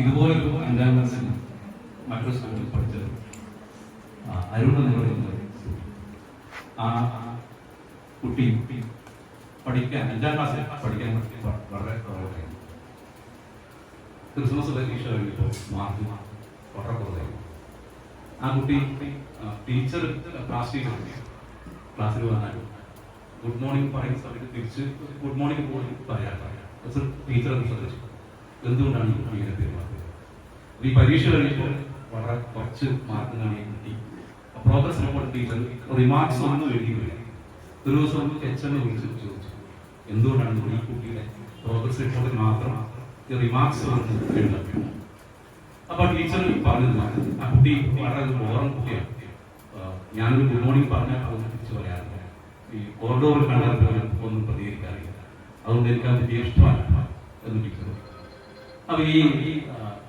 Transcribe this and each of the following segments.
ഇതുപോലൊരു അഞ്ചാം ക്ലാസ്സിൽ മറ്റൊരു സ്ഥലത്ത് പഠിച്ചത്. എന്ന് പറയുന്ന ആ കുട്ടി പഠിക്കാൻ അഞ്ചാം ക്ലാസ്സിൽ പഠിക്കാൻ വളരെ കുറവായിരുന്നു. ക്രിസ്മസ് പരീക്ഷ കഴിഞ്ഞപ്പോൾ മാർക്ക് വളരെ കുറവായിരുന്നു. ആ കുട്ടി ടീച്ചർ ക്ലാസ് ക്ലാസ്സിൽ വന്നാൽ ഗുഡ് മോർണിംഗ് പറയുന്ന സമയത്ത് തിരിച്ച് ഗുഡ് മോർണിംഗ് പോലും പറയാറില്ല. പറയാം ടീച്ചർ ശ്രദ്ധിച്ചു എന്തുകൊണ്ടാണ് ഈ കുട്ടി ഇങ്ങനെ പെരുമാറുന്നത്? ഈ പരീക്ഷ കഴിഞ്ഞപ്പോൾ വളരെ കുറച്ച് മാർക്കിനാണ് ഈ കുട്ടി. പ്രോഗ്രസ് റിപ്പോർട്ട് ടീച്ചർ റിമാർക്സ് ഒന്നും എഴുതിയില്ല ഒരു ദിവസം എച്ച് എം വിളിച്ച് ചോദിച്ചു. എന്തുകൊണ്ടാണ് ഈ കുട്ടിയുടെ പ്രോഗ്രസ് റിപ്പോർട്ടിൽ മാത്രം റിമാർക്സ് എഴുതാൻ? അപ്പൊ ടീച്ചർ പറഞ്ഞത് ആ കുട്ടി വളരെ ബോറൻ കുട്ടിയാണ്. ഞാനൊരു ഗുഡ് മോർണിംഗ് പറഞ്ഞാൽ അതൊന്നും തിരിച്ചു പറയാറില്ല. ഈ കോറിഡോറിൽ കണ്ടാൽ പോലും ഒന്നും പ്രതികരിക്കാറില്ല. അതുകൊണ്ട് എനിക്ക് അത് ഇഷ്ടമല്ല എന്ന് ടീച്ചർ അപ്പൊ ഈ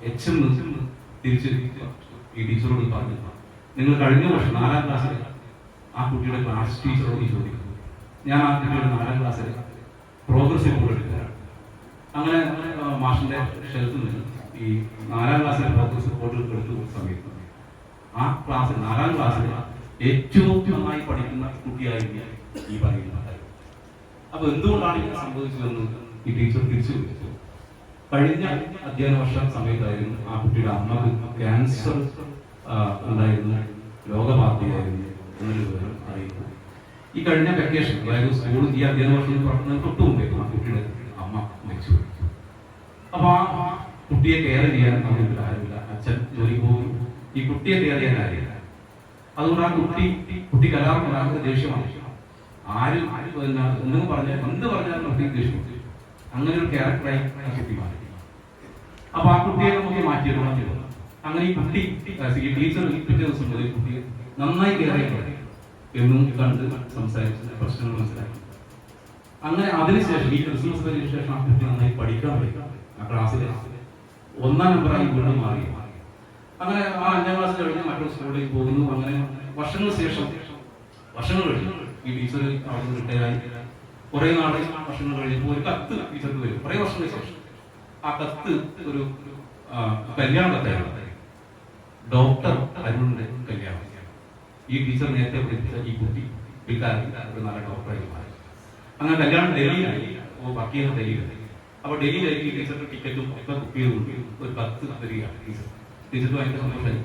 എച്ച് എം തിരിച്ച് ഈ ടീച്ചറോട് പറഞ്ഞു. നിങ്ങൾ കഴിഞ്ഞ വർഷം നാലാം ക്ലാസ്സിൽ ആ കുട്ടിയുടെ ക്ലാസ് ടീച്ചറോട് ചോദിക്കുന്നു. ഞാൻ ആ കുട്ടിയുടെ നാലാം ക്ലാസ്സിൽ പ്രോഗ്രസ് റിപ്പോർട്ട് എടുക്കുകയാണ്. അങ്ങനെ മാഷിന്റെ ഷെൽഫിൽ നിന്ന് ഈ നാലാം ക്ലാസ്സിലെ പ്രോഗ്രസ് റിപ്പോർട്ട് എടുത്ത സമയത്ത് ആ ക്ലാസ് നാലാം ക്ലാസ്സിൽ ഏറ്റവും നന്നായി പഠിക്കുന്ന കുട്ടിയായിരുന്നു ഈ പറയുന്ന. അപ്പൊ എന്തുകൊണ്ടാണ് ഇത് സംഭവിച്ചതെന്ന് ഈ ടീച്ചർ തിരിച്ചു ചോദിച്ചു. കഴിഞ്ഞ അധ്യയന വർഷ സമയത്തായിരുന്നു ആ കുട്ടിയുടെ അമ്മയ്ക്ക് ക്യാൻസർ ഉണ്ടായിരുന്നു രോഗബാധയായിരുന്നു എന്നൊരു വിവരം അറിയുന്നു ഈ കഴിഞ്ഞ വെക്കേഷൻ അതായത് സ്കൂൾ ഈ അധ്യയന വർഷം തുറക്കുന്നതിന് തൊട്ട് മുമ്പേ ആ കുട്ടിയുടെ അമ്മ മരിച്ചു അപ്പൊ ആ കുട്ടിയെ കെയർ ചെയ്യാൻ നമുക്ക് ആരുമില്ല അച്ഛൻ ജോലി പോകും ഈ കുട്ടിയെ കെയർ ചെയ്യാൻ ആരില്ല അതുകൊണ്ട് ആ കുട്ടി കുട്ടി ഭയങ്കര ദേഷ്യമാണ് ആരും ആരും എന്തെങ്കിലും പറഞ്ഞാൽ എന്ത് പറഞ്ഞാലും ദേഷ്യം അങ്ങനെ ഒരു ക്യാരക്ടറായി കുട്ടി മാറി. അപ്പൊ ആ കുട്ടിയെ നമുക്ക് മാറ്റിയെടുക്കണം ചെയ്തു അങ്ങനെ ഈ കുട്ടി ടീച്ചർ പിറ്റേ ദിവസം മുതൽ കുട്ടിയെ നന്നായി കെയർ എന്നും കണ്ട് സംസാരിച്ച് പ്രശ്നങ്ങൾ മനസ്സിലാക്കി. അങ്ങനെ അതിനുശേഷം ഈ ക്രിസ്മസ് പരീക്ഷ ശേഷം ആ കുട്ടി നന്നായി പഠിക്കാൻ പഠിക്കാം ആ ക്ലാസ്സിലെ ഒന്നാം നമ്പറായി വീണ്ടും മാറി. അങ്ങനെ ആ അഞ്ചാം ക്ലാസ് കഴിഞ്ഞ് മറ്റൊരു സ്കൂളിലേക്ക് പോകുന്നു. അങ്ങനെ വർഷങ്ങൾക്ക് ശേഷം വർഷങ്ങൾ കഴിഞ്ഞു. ഈ ടീച്ചർ അവിടെ നിന്ന് റിട്ടയറായി കുറെ നാളെ വർഷങ്ങൾ കഴിഞ്ഞപ്പോൾ ഒരു കത്ത് ടീച്ചർക്ക് വരും കുറെ വർഷങ്ങൾക്ക് ശേഷം ആ കത്ത് ഒരു കല്യാണ കത്തായിരുന്നു ഡോക്ടർ അരുണിന്റെ കല്യാണം. ഈ ടീച്ചർ നേരത്തെ പഠിപ്പിച്ച ഈ കുട്ടി പിൽക്കാലത്ത് ഒരു നല്ല ഡോക്ടറായി മാറി. അങ്ങനെ കല്യാണം ഡൽഹിയിലായി. വർക്ക് ചെയ്യുന്ന ഡൽഹിയിലായി. അപ്പൊ ഡൽഹിയിലേക്ക് ടീച്ചറിന്റെ ടിക്കറ്റും ഒക്കെ ബുക്ക് ചെയ്തുകൊണ്ട് ഒരു കത്ത് തരികയാണ് ടീച്ചർ. ടീച്ചർക്ക് ഭയങ്കര സന്തോഷമായി.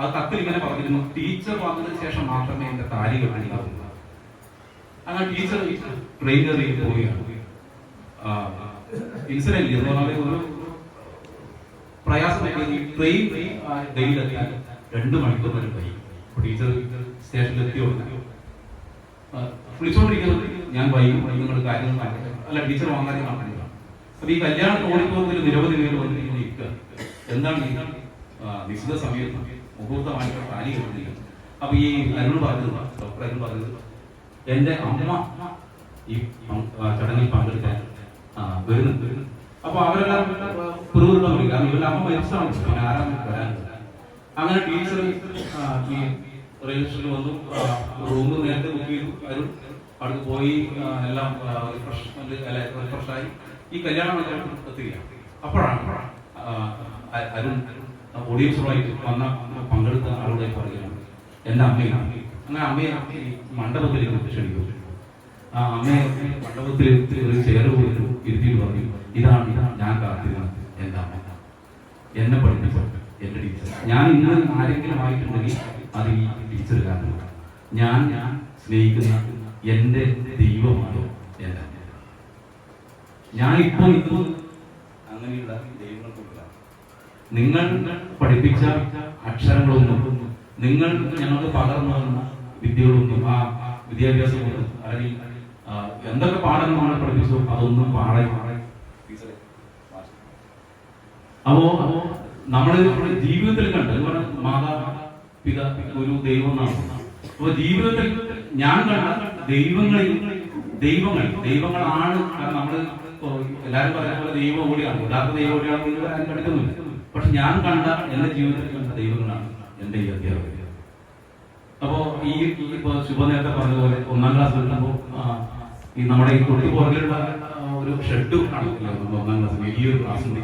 ആ കത്തിൽ ഇങ്ങനെ പറഞ്ഞിരുന്നു ടീച്ചർ വന്നതിന് ശേഷം മാത്രമേ എന്റെ താലി കാണിക്കാവുള്ളൂ അങ്ങനെ ടീച്ചർ ട്രെയിനറിൽ പോവുകയാണ് ഇൻസിഡന്റ് പറഞ്ഞാൽ ഒരു പ്രയാസം ട്രെയിൻ ഡെയിലെത്താൻ രണ്ട് മണിക്കൂർ വരെ അപ്പൊ ടീച്ചർ ആ, വിളിച്ചോണ്ടിരിക്കുന്നത് ഞാൻ വൈകും നിങ്ങൾ കാര്യങ്ങൾ. അല്ല ടീച്ചർ വന്നാലേ കാണില്ല അപ്പൊ ഈ കല്യാണ ഓഡിറ്റോറിയത്തിൽ നിരവധി പേര് വന്നിരിക്കുന്ന ഇരിക്കുക. എന്താണ് ഈ നിശ്ചിത സമയത്ത്? മുഹൂർത്തമായിട്ട് താലി കെട്ടുന്നില്ല അപ്പൊ ഈ അരുൾ പറഞ്ഞത് ഡോക്ടർ അരുൾ പറഞ്ഞത് എന്റെ അമ്മ ഈ ചടങ്ങിൽ പങ്കെടുക്കാൻ വരുന്നു അപ്പൊ അവരെല്ലാം പുറകുള്ള കാരണം ഇവരുടെ അമ്മ മരിച്ചാണ് പിന്നെ ആരാ വരാൻ അങ്ങനെ ടീച്ചർ ഈ വന്നു റൂം നേരത്തെ ബുക്ക് ചെയ്തു. അരുൺ അവിടെ പോയി എല്ലാം റിഫ്രഷ്മെന്റ് റിഫ്രഷായി ഈ കല്യാണം എത്തുകയാണ് അപ്പോഴാണ് അരുൺ ഓഡിയൻസുമായിട്ട് വന്ന പങ്കെടുത്ത ആളുകളെ പറയുകയാണ് എന്റെ അമ്മയാണ്. അങ്ങനെ അമ്മയെ മണ്ഡപത്തിലേക്ക് ക്ഷണിക്കും. ആ അമ്മയെ മണ്ഡപത്തിൽ ഒരു ചെയർ പോലും ഇരുത്തിയിട്ട് പറഞ്ഞു. ഇതാണ് ഞാൻ കാത്തിരുന്നത്. എന്റെ അമ്മ? എന്നെ പഠിപ്പിച്ച? എന്റെ ടീച്ചർ. ഞാൻ ഇന്ന് ആരെങ്കിലും ആയിട്ടുണ്ടെങ്കിൽ അത് ഈ ടീച്ചർ കാരണം ഞാൻ ഞാൻ സ്നേഹിക്കുന്ന എന്റെ ദൈവമാണ് എന്റെ അമ്മ. ഞാൻ ഇപ്പോൾ ഇന്നും അങ്ങനെയുള്ള ദൈവങ്ങൾക്കുള്ള നിങ്ങൾ പഠിപ്പിച്ച അക്ഷരങ്ങളൊന്നും നിങ്ങൾ ഞങ്ങൾക്ക് പകർന്നു തന്ന വിദ്യകളൊന്നും ആ വിദ്യാഭ്യാസം വിദ്യാഭ്യാസമൊന്നും അല്ലെങ്കിൽ എന്തൊക്കെ നമ്മൾ പഠിപ്പിച്ചു അതൊന്നും പാടെ അപ്പോ നമ്മുടെ ജീവിതത്തിൽ കണ്ട് മാതാ പിത ഒരു ദൈവം അപ്പൊ ജീവിതത്തിൽ ഞാൻ കണ്ട ദൈവങ്ങളിൽ ദൈവങ്ങൾ ദൈവങ്ങളാണ് കാരണം നമ്മൾ എല്ലാവരും പറയുന്ന പോലെ ദൈവം ഓടിയാണ് യഥാർത്ഥ ദൈവം ഓടിയാണെന്ന് ആരും പക്ഷെ ഞാൻ കണ്ട എന്റെ ജീവിതത്തിൽ കണ്ട ദൈവങ്ങളാണ് എന്റെ ഈ അധ്യാപകർ അപ്പോ ഈ ഇപ്പോ ശുഭ നേരത്തെ പറഞ്ഞ പോലെ ഒന്നാം ക്ലാസ് കിട്ടുമ്പോ ഈ നമ്മുടെ ഈ തൊട്ടി പുറകിലുള്ള ഒരു ഷെഡ് കാണില്ല ഒന്നാം ക്ലാസ് വലിയൊരു ക്ലാസ് ഉണ്ട്.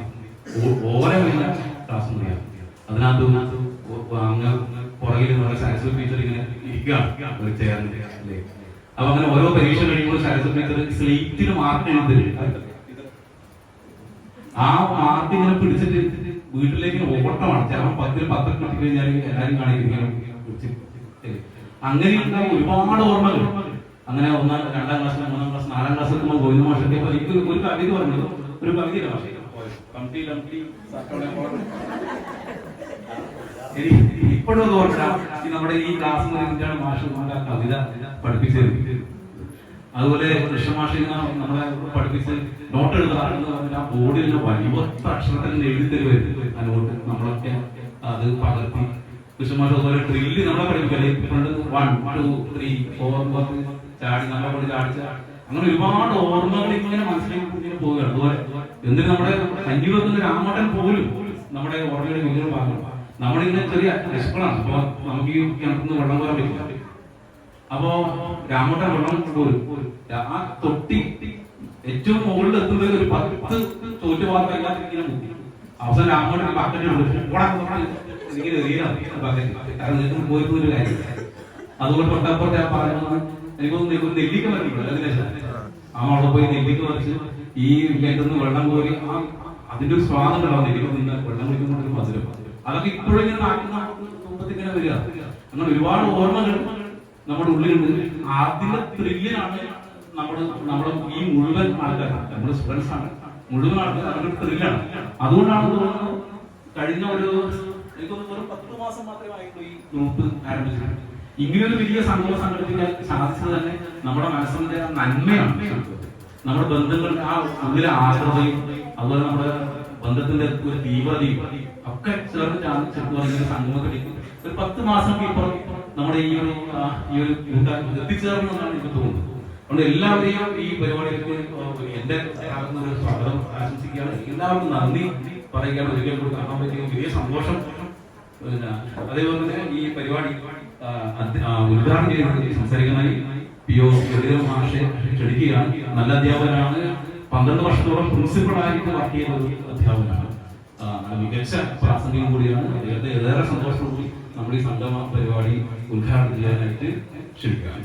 വലിയ ക്ലാസ് മുറിയാണ് അതിനകത്ത് അങ്ങ് പുറകിൽ സരസ്വതി ടീച്ചർ ഇങ്ങനെ ഇരിക്കുകയാണ് ഒരു അല്ലേ? അപ്പൊ അങ്ങനെ ഓരോ പരീക്ഷ കഴിയുമ്പോൾ സയൻസ് ടീച്ചർ സ്ലീറ്റിൽ മാർക്ക് ആ മാർക്ക് ഇങ്ങനെ പിടിച്ചിട്ട് വീട്ടിലേക്ക് ഓട്ടമാണ്. ചിലപ്പോൾ പത്തിൽ പത്തൊക്കെ കഴിഞ്ഞാൽ എല്ലാവരും കാണിക്കും ഇങ്ങനെ പിടിച്ച് തരും. അങ്ങനെയുള്ള ഒരുപാട് ഓർമ്മകൾ. അങ്ങനെ ഒന്നാം രണ്ടാം ക്ലാസ് മൂന്നാം ക്ലാസ് നാലാം ക്ലാസ് എത്തുമ്പോൾ ഗോവിന്ദ മാഷൊക്കെ എനിക്ക് ഒരു കവിത പറഞ്ഞത് ഒരു കവിതയില്ല മാഷേ. ഇപ്പോഴും അത് ഓർക്കാം നമ്മുടെ ഈ ക്ലാസ് മുറിയിലാണ് മാഷ് ആ കവിത പഠിപ്പിച്ചത്. അതുപോലെ കൃഷ്ണമാഷി നമ്മളെ പഠിപ്പിച്ച് നോട്ട് എഴുതാറെന്ന് പറഞ്ഞാൽ ആ ബോർഡിൽ വലിയ അക്ഷരത്തിൽ എഴുതി തരുമായിരുന്നു ആ നോട്ട് നമ്മളൊക്കെ അത് പകർത്തി കൃഷ്ണമാഷ അതുപോലെ ഡ്രില്ല് നമ്മളെ പഠിപ്പിക്കല്ലേ വൺ ടു ത്രീ ഫോർ ചാടി നമ്മളെ കൊണ്ട് ചാടിച്ച അങ്ങനെ ഒരുപാട് ഓർമ്മകൾ ഇങ്ങനെ മനസ്സിലേക്ക് ഇങ്ങനെ പോവുകയാണ്. അതുപോലെ എന്തിന് നമ്മുടെ കഞ്ഞി വെക്കുന്ന രാമോട്ടൻ പോലും നമ്മുടെ ഓർമ്മയുടെ വലിയൊരു ഭാഗമാണ് നമ്മളിങ്ങനെ ചെറിയ രക്ഷപ്പെടാണ് അപ്പൊ നമുക്ക് ഈ കിണറ്റിന്ന് വെള്ളം കോരാൻ പറ്റില്ല. അപ്പോ രാമട്ടൻ വെള്ളം കോരും ആ തൊട്ടി ഏറ്റവും മുകളിൽ എത്തുന്നത് ഒരു പത്ത് ചോറ്റുപാത്രം ഇല്ലാത്ത ഇങ്ങനെ മുക്കി. അവസാനം രാമോട്ടൻ ബക്കറ്റ് ഇങ്ങനെ എറിയണം ബക്കറ്റ് കാരണം നിങ്ങൾക്ക് പോയി ഒരു കാര്യമില്ല അതുകൊണ്ട് തൊട്ടപ്പുറത്തെ ആ പറയുന്നത് എനിക്കൊന്ന് ഒരു നെല്ലിക്ക പറഞ്ഞിട്ടുണ്ട് അതിനെ ആ അവിടെ പോയി നെല്ലിക്ക പറിച്ച് ഈ കിണറ്റിന്ന് വെള്ളം കോരി ആ അതിന്റെ ഒരു സ്വാദം ഉണ്ടാവും നെല്ലിക്ക നിന്ന് വെള്ളം കുടിക്കുന്ന ഒരു മധുരം. അതൊക്കെ ഇപ്പോഴും ഇങ്ങനെ നാട്ടിൽ നാട്ടിൽ ഇങ്ങനെ വരിക. അങ്ങനെ ഒരുപാട് ഓർമ്മകൾ നമ്മുടെ ഉള്ളിലുണ്ട്. ആദ്യത്തെ ത്രില്ലിനാണ് നമ്മുടെ നമ്മുടെ ഈ മുഴുവൻ ആൾക്കാർ നമ്മുടെ സ്റ്റുഡൻസ് ആണ്. മുഴുവൻ ആൾക്കാർ ത്രില്ലാണ് അതുകൊണ്ടാണ് തോന്നുന്നത് കഴിഞ്ഞ ഒരു എനിക്ക് തോന്നുന്നു പത്ത് മാസം മാത്രമേ ആയിട്ടുള്ളൂ ഈ ഗ്രൂപ്പ് വലിയ സംഭവം സംഘടിപ്പിക്കാൻ സാധിച്ചത് തന്നെ നമ്മുടെ മനസ്സിന്റെ നന്മയാണ്. നമ്മുടെ ബന്ധങ്ങളുടെ ആ ഉള്ളിലെ ആർദ്രതയും അതുപോലെ നമ്മുടെ ബന്ധത്തിന്റെ ഒരു തീവ്രതയും ഒക്കെ ചേർന്ന് ചെറുപ്പം സംഗമത്തിലേക്ക് ഒരു പത്ത് മാസം ഇപ്പുറം നമ്മുടെ ഈ ഒരു ഈ ഒരു എത്തിച്ചേർന്നു എന്നാണ് എനിക്ക് തോന്നുന്നത്. അതുകൊണ്ട് എല്ലാവരെയും ഈ പരിപാടിക്ക് എന്റെ ഒരു സ്വാഗതം ആശംസിക്കുകയാണ്. എല്ലാവർക്കും നന്ദി പറയുകയാണ്. ഒരിക്കൽ കൂടി കാണാൻ പറ്റിയ വലിയ സന്തോഷം. പിന്നെ അതേപോലെ തന്നെ ഈ പരിപാടി ഉദ്ഘാടനം ചെയ്ത് സംസാരിക്കുന്നതായി പി ഒ മാഷെ ക്ഷണിക്കുകയാണ്. നല്ല അധ്യാപകനാണ്. പന്ത്രണ്ട് വർഷത്തോളം പ്രിൻസിപ്പളായിട്ട് വർക്ക് ചെയ്ത ഒരു അധ്യാപകനാണ്. മികച്ച പ്രാസംഗികം കൂടിയാണ്. അദ്ദേഹത്തെ ഏറെ സന്തോഷത്തോടുകൂടി നമ്മുടെ ഈ സംഗമ പരിപാടി ഉദ്ഘാടനം ചെയ്യാനായിട്ട് ക്ഷണിക്കുകയാണ്.